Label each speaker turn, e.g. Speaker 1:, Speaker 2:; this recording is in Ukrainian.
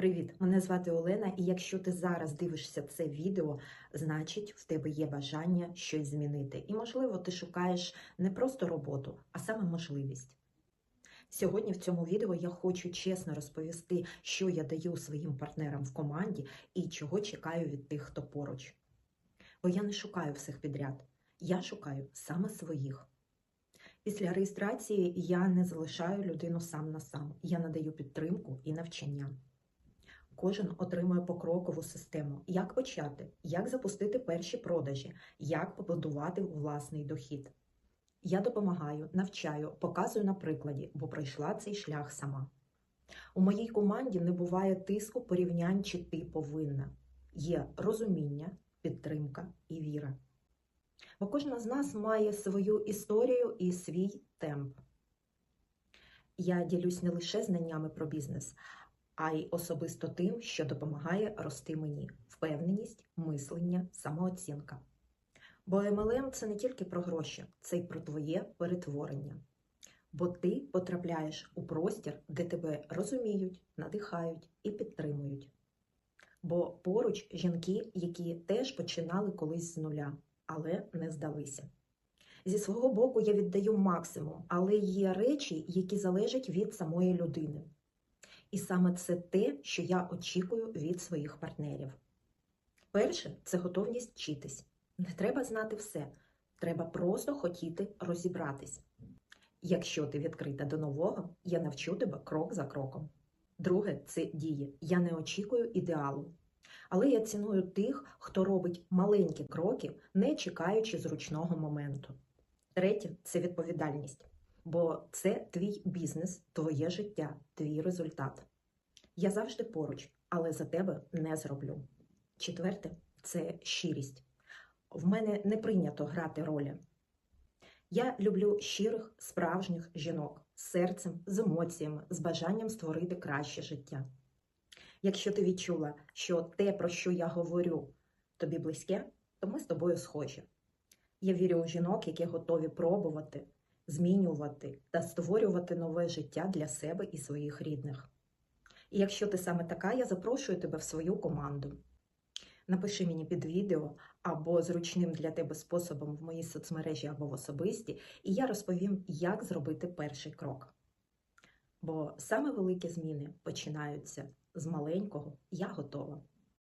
Speaker 1: Привіт! Мене звати Олена, і якщо ти зараз дивишся це відео, значить в тебе є бажання щось змінити. І, можливо, ти шукаєш не просто роботу, а саме можливість. Сьогодні в цьому відео я хочу чесно розповісти, що я даю своїм партнерам в команді і чого чекаю від тих, хто поруч. Бо я не шукаю всіх підряд, я шукаю саме своїх. Після реєстрації я не залишаю людину сам на сам. Я надаю підтримку і навчання. Кожен отримує покрокову систему, як почати, як запустити перші продажі, як побудувати власний дохід. Я допомагаю, навчаю, показую на прикладі, бо пройшла цей шлях сама. У моїй команді не буває тиску порівнянь, чи ти повинна. Є розуміння, підтримка і віра. Бо кожна з нас має свою історію і свій темп. Я ділюсь не лише знаннями про бізнес, а й особисто тим, що допомагає рости мені впевненість, мислення, самооцінка. Бо MLM – це не тільки про гроші, це й про твоє перетворення. Бо ти потрапляєш у простір, де тебе розуміють, надихають і підтримують. Бо поруч жінки, які теж починали колись з нуля, але не здалися. Зі свого боку я віддаю максимум, але є речі, які залежать від самої людини. І саме це те, що я очікую від своїх партнерів. Перше це готовність вчитись. Не треба знати все, треба просто хотіти розібратись. Якщо ти відкрита до нового, я навчу тебе крок за кроком. Друге це дії. Я не очікую ідеалу. Але я ціную тих, хто робить маленькі кроки, не чекаючи зручного моменту. Третє це відповідальність бо це твій бізнес, твоє життя, твій результат. Я завжди поруч, але за тебе не зроблю. Четверте це щирість. В мене не прийнято грати ролі. Я люблю щирих, справжніх жінок з серцем, з емоціями, з бажанням створити краще життя. Якщо ти відчула, що те, про що я говорю, тобі близьке, то ми з тобою схожі. Я вірю у жінок, які готові пробувати, змінювати та створювати нове життя для себе і своїх рідних. І якщо ти саме така, я запрошую тебе в свою команду. Напиши мені під відео або зручним для тебе способом в моїй соцмережі або в особисті, і я розповім, як зробити перший крок. Бо саме великі зміни починаються з маленького Я готова.